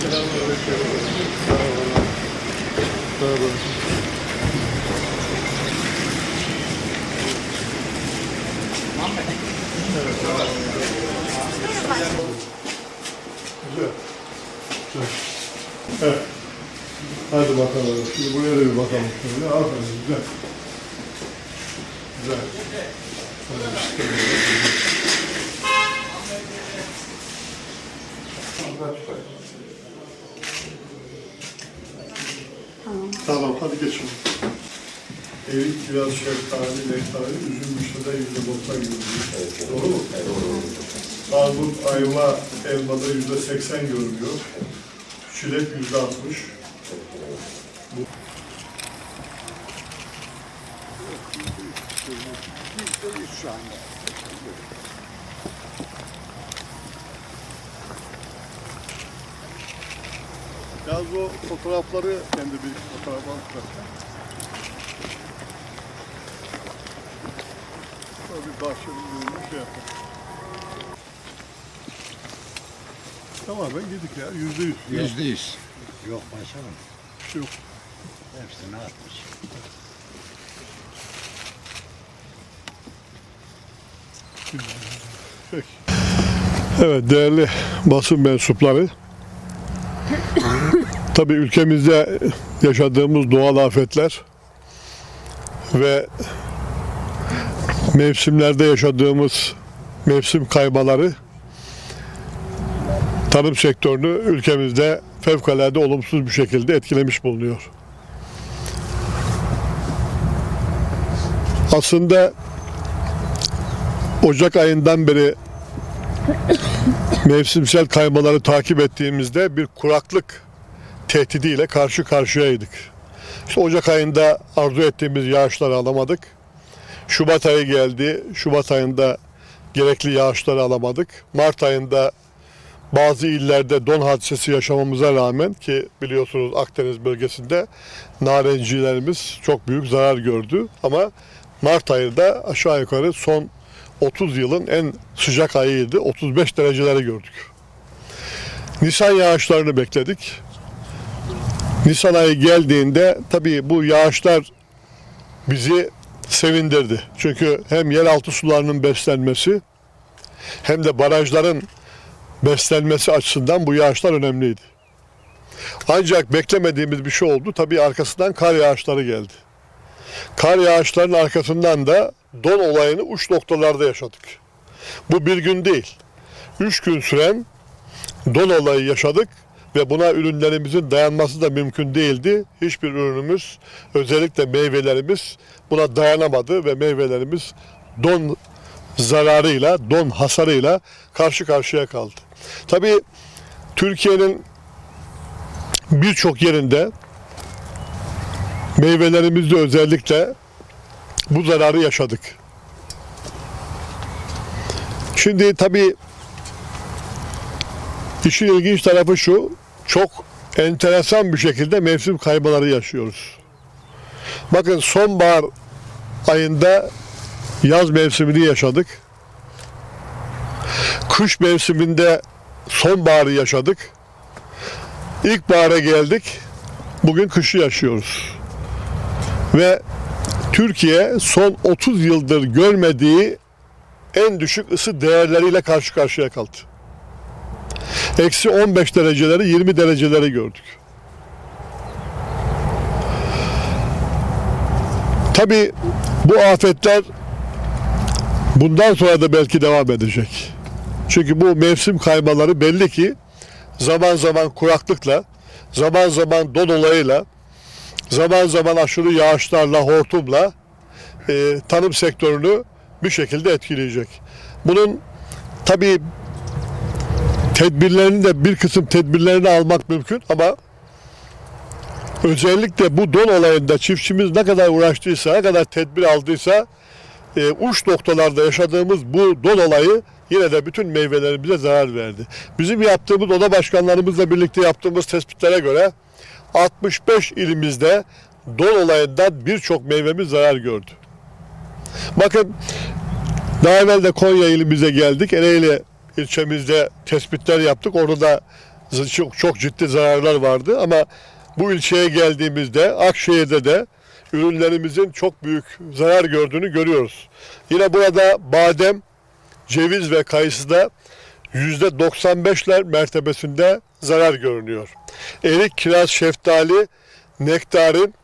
Selamünaleyküm. Sağ olun. Sağ olun. Güzel. Güzel. Evet. Hadi bakalım. Şimdi buraya da bir bakalım. Şöyle. Aferin. Güzel. Güzel. Hadi Tamam, hadi geçin. Erik, kiraz, şeftali, nektari, üzüm, müştede yüzde doksan görünüyor. Doğru mu? Armut, ayva, elmada yüzde seksen görünüyor. Çilek yüzde altmış. Yalnız o fotoğrafları kendi bir fotoğraf alıp Sonra bir bahçenin önünde şey yapalım. Tamamen yedik ya, yüzde yüz. Yüzde yüz. Yok başkanım. Bir şey yok. Hepsini atmış. Peki. Evet değerli basın mensupları. Tabii ülkemizde yaşadığımız doğal afetler ve mevsimlerde yaşadığımız mevsim kaymaları tarım sektörünü ülkemizde fevkalade olumsuz bir şekilde etkilemiş bulunuyor. Aslında Ocak ayından beri mevsimsel kaymaları takip ettiğimizde bir kuraklık tehdidiyle karşı karşıyaydık. İşte Ocak ayında arzu ettiğimiz yağışları alamadık. Şubat ayı geldi. Şubat ayında gerekli yağışları alamadık. Mart ayında bazı illerde don hadisesi yaşamamıza rağmen ki biliyorsunuz Akdeniz bölgesinde narencilerimiz çok büyük zarar gördü. Ama Mart ayında aşağı yukarı son 30 yılın en sıcak ayıydı. 35 dereceleri gördük. Nisan yağışlarını bekledik. Nisan ayı geldiğinde tabii bu yağışlar bizi sevindirdi. Çünkü hem yeraltı sularının beslenmesi hem de barajların beslenmesi açısından bu yağışlar önemliydi. Ancak beklemediğimiz bir şey oldu. Tabii arkasından kar yağışları geldi. Kar yağışlarının arkasından da don olayını uç noktalarda yaşadık. Bu bir gün değil. Üç gün süren don olayı yaşadık ve buna ürünlerimizin dayanması da mümkün değildi. Hiçbir ürünümüz, özellikle meyvelerimiz buna dayanamadı ve meyvelerimiz don zararıyla, don hasarıyla karşı karşıya kaldı. Tabii Türkiye'nin birçok yerinde meyvelerimizde özellikle bu zararı yaşadık. Şimdi tabii işin ilginç tarafı şu, çok enteresan bir şekilde mevsim kaymaları yaşıyoruz. Bakın sonbahar ayında yaz mevsimini yaşadık. Kış mevsiminde sonbaharı yaşadık. İlkbahara geldik. Bugün kışı yaşıyoruz. Ve Türkiye son 30 yıldır görmediği en düşük ısı değerleriyle karşı karşıya kaldı. Eksi 15 dereceleri 20 dereceleri gördük. Tabi bu afetler bundan sonra da belki devam edecek. Çünkü bu mevsim kaymaları belli ki zaman zaman kuraklıkla, zaman zaman don olayıyla, zaman zaman aşırı yağışlarla, hortumla e, tarım sektörünü bir şekilde etkileyecek. Bunun tabii tedbirlerini de bir kısım tedbirlerini almak mümkün ama özellikle bu don olayında çiftçimiz ne kadar uğraştıysa, ne kadar tedbir aldıysa e, uç noktalarda yaşadığımız bu don olayı yine de bütün meyvelerimize zarar verdi. Bizim yaptığımız oda başkanlarımızla birlikte yaptığımız tespitlere göre 65 ilimizde don olayından birçok meyvemiz zarar gördü. Bakın daha evvel de Konya ilimize geldik. Ereğli ilçemizde tespitler yaptık. Orada çok, çok ciddi zararlar vardı ama bu ilçeye geldiğimizde Akşehir'de de ürünlerimizin çok büyük zarar gördüğünü görüyoruz. Yine burada badem, ceviz ve kayısıda %95'ler mertebesinde zarar görünüyor. Erik, kiraz, şeftali, nektarin,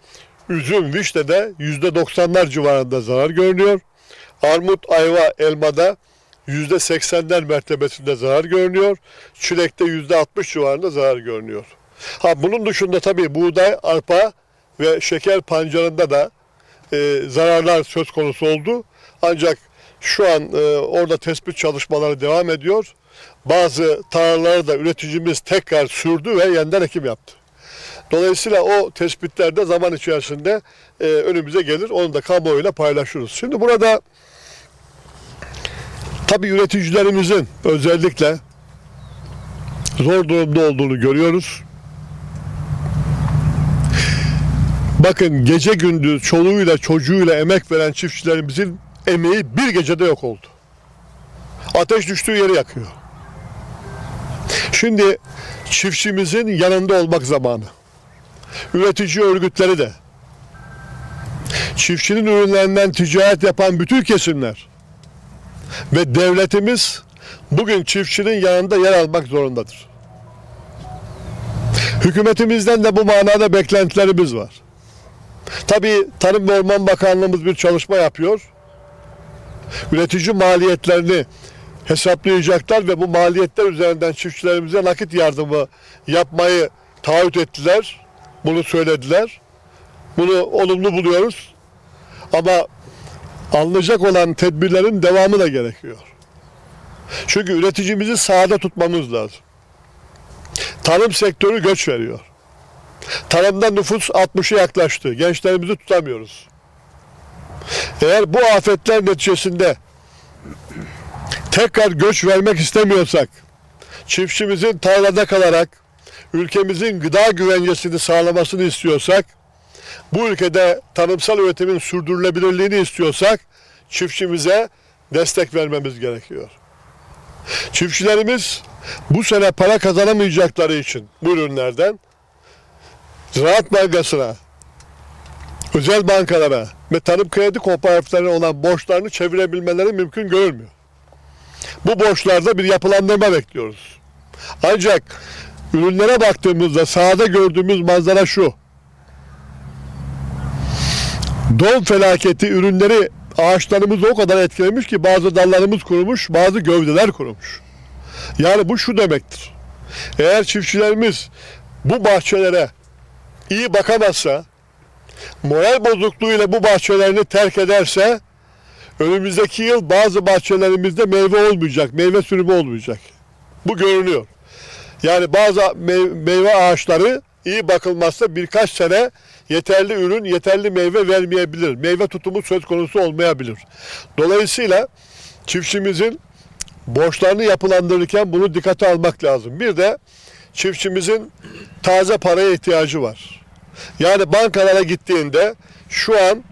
üzüm, vişne de %90'lar civarında zarar görünüyor. Armut, ayva, elmada %80'ler mertebesinde zarar görünüyor. Çilekte %60 civarında zarar görünüyor. Ha bunun dışında tabii buğday, arpa ve şeker pancarında da e, zararlar söz konusu oldu. Ancak şu an e, orada tespit çalışmaları devam ediyor. Bazı tarlaları da üreticimiz tekrar sürdü ve yeniden ekim yaptı. Dolayısıyla o tespitler de zaman içerisinde e, önümüze gelir. Onu da kamuoyuyla paylaşırız. Şimdi burada tabii üreticilerimizin özellikle zor durumda olduğunu görüyoruz. Bakın gece gündüz çoluğuyla çocuğuyla emek veren çiftçilerimizin emeği bir gecede yok oldu. Ateş düştüğü yeri yakıyor. Şimdi çiftçimizin yanında olmak zamanı. Üretici örgütleri de, çiftçinin ürünlerinden ticaret yapan bütün kesimler ve devletimiz bugün çiftçinin yanında yer almak zorundadır. Hükümetimizden de bu manada beklentilerimiz var. Tabii Tarım ve Orman Bakanlığımız bir çalışma yapıyor. Üretici maliyetlerini hesaplayacaklar ve bu maliyetler üzerinden çiftçilerimize nakit yardımı yapmayı taahhüt ettiler. Bunu söylediler. Bunu olumlu buluyoruz. Ama alınacak olan tedbirlerin devamı da gerekiyor. Çünkü üreticimizi sahada tutmamız lazım. Tarım sektörü göç veriyor. Tarımda nüfus 60'a yaklaştı. Gençlerimizi tutamıyoruz. Eğer bu afetler neticesinde tekrar göç vermek istemiyorsak, çiftçimizin tarlada kalarak ülkemizin gıda güvencesini sağlamasını istiyorsak, bu ülkede tarımsal üretimin sürdürülebilirliğini istiyorsak, çiftçimize destek vermemiz gerekiyor. Çiftçilerimiz bu sene para kazanamayacakları için bu ürünlerden Ziraat Bankası'na, özel bankalara ve tarım kredi kooperatiflerine olan borçlarını çevirebilmeleri mümkün görülmüyor. Bu borçlarda bir yapılandırma bekliyoruz. Ancak ürünlere baktığımızda sahada gördüğümüz manzara şu. Don felaketi ürünleri ağaçlarımızı o kadar etkilemiş ki bazı dallarımız kurumuş, bazı gövdeler kurumuş. Yani bu şu demektir. Eğer çiftçilerimiz bu bahçelere iyi bakamazsa, moral bozukluğuyla bu bahçelerini terk ederse, önümüzdeki yıl bazı bahçelerimizde meyve olmayacak, meyve sürümü olmayacak. Bu görünüyor. Yani bazı mey- meyve ağaçları iyi bakılmazsa birkaç sene yeterli ürün, yeterli meyve vermeyebilir. Meyve tutumu söz konusu olmayabilir. Dolayısıyla çiftçimizin borçlarını yapılandırırken bunu dikkate almak lazım. Bir de çiftçimizin taze paraya ihtiyacı var. Yani bankalara gittiğinde şu an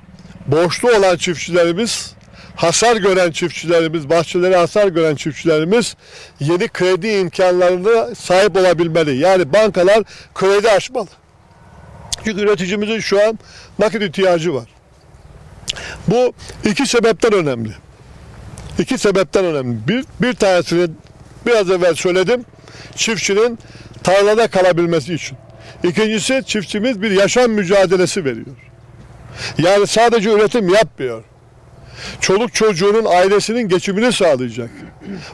borçlu olan çiftçilerimiz, hasar gören çiftçilerimiz, bahçeleri hasar gören çiftçilerimiz yeni kredi imkanlarına sahip olabilmeli. Yani bankalar kredi açmalı. Çünkü üreticimizin şu an nakit ihtiyacı var. Bu iki sebepten önemli. İki sebepten önemli. Bir, bir tanesini biraz evvel söyledim. Çiftçinin tarlada kalabilmesi için. İkincisi çiftçimiz bir yaşam mücadelesi veriyor. Yani sadece üretim yapmıyor. Çoluk çocuğunun ailesinin geçimini sağlayacak.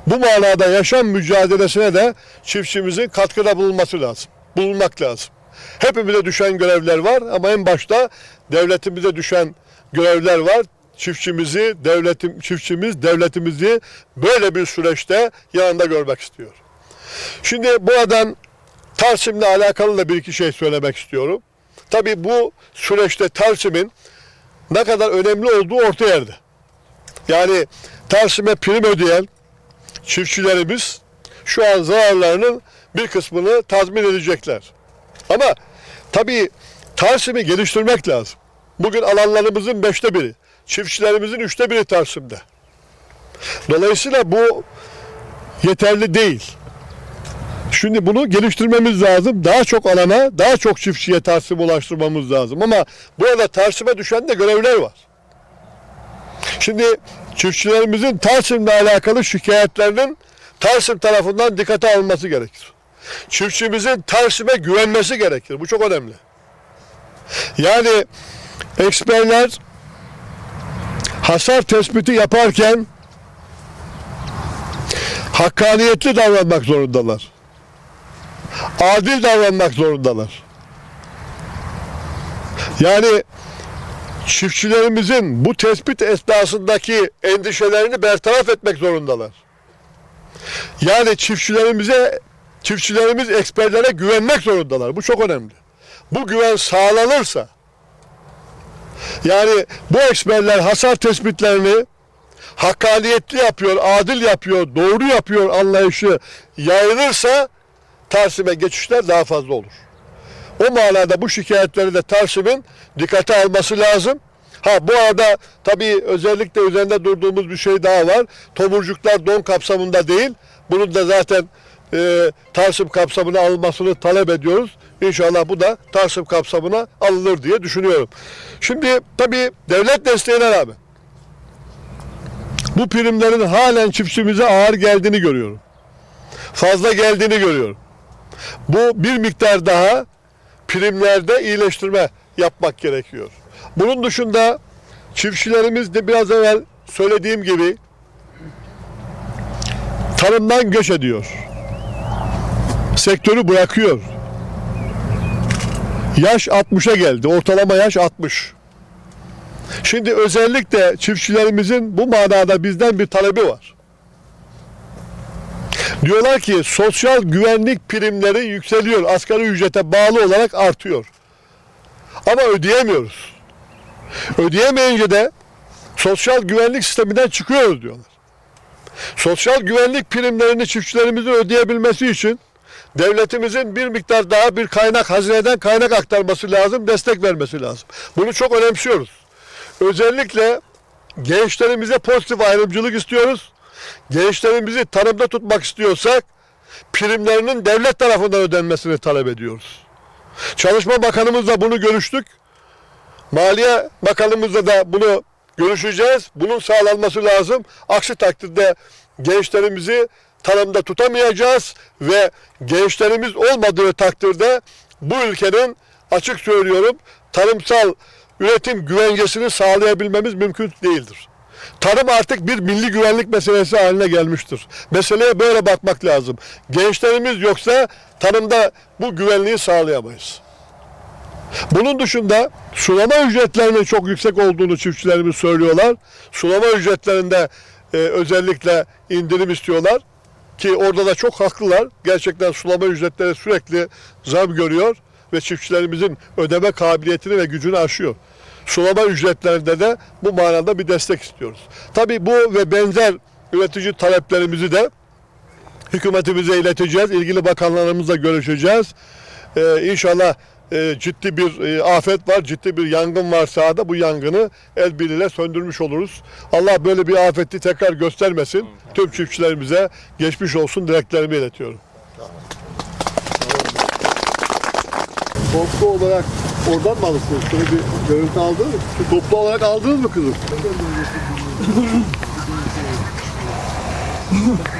Bu manada yaşam mücadelesine de çiftçimizin katkıda bulunması lazım. Bulunmak lazım. Hepimize düşen görevler var ama en başta devletimize düşen görevler var. Çiftçimizi, devletim, çiftçimiz devletimizi böyle bir süreçte yanında görmek istiyor. Şimdi buradan Tarsim'le alakalı da bir iki şey söylemek istiyorum. Tabii bu süreçte Tarsim'in ne kadar önemli olduğu orta yerde. Yani Tarsim'e prim ödeyen çiftçilerimiz şu an zararlarının bir kısmını tazmin edecekler. Ama tabii Tarsim'i geliştirmek lazım. Bugün alanlarımızın beşte biri, çiftçilerimizin üçte biri Tarsim'de. Dolayısıyla bu yeterli değil. Şimdi bunu geliştirmemiz lazım. Daha çok alana, daha çok çiftçiye tarsim ulaştırmamız lazım. Ama burada tarsime düşen de görevler var. Şimdi çiftçilerimizin Tarsim'le alakalı şikayetlerinin Tarsim tarafından dikkate alınması gerekir. Çiftçimizin Tarsim'e güvenmesi gerekir. Bu çok önemli. Yani eksperler hasar tespiti yaparken hakkaniyetli davranmak zorundalar. Adil davranmak zorundalar. Yani çiftçilerimizin bu tespit esnasındaki endişelerini bertaraf etmek zorundalar. Yani çiftçilerimize çiftçilerimiz eksperlere güvenmek zorundalar. Bu çok önemli. Bu güven sağlanırsa yani bu eksperler hasar tespitlerini hakkaniyetli yapıyor, adil yapıyor, doğru yapıyor anlayışı yayılırsa Tarsim'e geçişler daha fazla olur. O manada bu şikayetleri de Tarsim'in dikkate alması lazım. Ha bu arada tabii özellikle üzerinde durduğumuz bir şey daha var. Tomurcuklar don kapsamında değil. Bunun da zaten e, Tarsim kapsamına alınmasını talep ediyoruz. İnşallah bu da Tarsim kapsamına alınır diye düşünüyorum. Şimdi tabii devlet desteğine rağmen bu primlerin halen çiftçimize ağır geldiğini görüyorum. Fazla geldiğini görüyorum. Bu bir miktar daha primlerde iyileştirme yapmak gerekiyor. Bunun dışında çiftçilerimiz de biraz evvel söylediğim gibi tarımdan göç ediyor. Sektörü bırakıyor. Yaş 60'a geldi. Ortalama yaş 60. Şimdi özellikle çiftçilerimizin bu manada bizden bir talebi var. Diyorlar ki sosyal güvenlik primleri yükseliyor. Asgari ücrete bağlı olarak artıyor. Ama ödeyemiyoruz. Ödeyemeyince de sosyal güvenlik sisteminden çıkıyoruz diyorlar. Sosyal güvenlik primlerini çiftçilerimizin ödeyebilmesi için devletimizin bir miktar daha bir kaynak, hazineden kaynak aktarması lazım, destek vermesi lazım. Bunu çok önemsiyoruz. Özellikle gençlerimize pozitif ayrımcılık istiyoruz. Gençlerimizi tarımda tutmak istiyorsak primlerinin devlet tarafından ödenmesini talep ediyoruz. Çalışma Bakanımızla bunu görüştük. Maliye Bakanımızla da bunu görüşeceğiz. Bunun sağlanması lazım. Aksi takdirde gençlerimizi tarımda tutamayacağız ve gençlerimiz olmadığı takdirde bu ülkenin açık söylüyorum tarımsal üretim güvencesini sağlayabilmemiz mümkün değildir. Tarım artık bir milli güvenlik meselesi haline gelmiştir. Meseleye böyle bakmak lazım. Gençlerimiz yoksa tarımda bu güvenliği sağlayamayız. Bunun dışında sulama ücretlerinin çok yüksek olduğunu çiftçilerimiz söylüyorlar. Sulama ücretlerinde e, özellikle indirim istiyorlar ki orada da çok haklılar. Gerçekten sulama ücretleri sürekli zam görüyor ve çiftçilerimizin ödeme kabiliyetini ve gücünü aşıyor. Sulama ücretlerinde de bu manada bir destek istiyoruz. Tabii bu ve benzer üretici taleplerimizi de hükümetimize ileteceğiz. İlgili bakanlarımızla görüşeceğiz. Ee, inşallah e, ciddi bir e, afet var, ciddi bir yangın var sahada. Bu yangını el birliğiyle söndürmüş oluruz. Allah böyle bir afeti tekrar göstermesin. Tüm çiftçilerimize geçmiş olsun dileklerimi iletiyorum. Toplu olarak oradan mı alırsınız? Şöyle bir görüntü aldınız mı? Toplu olarak aldınız mı kızım?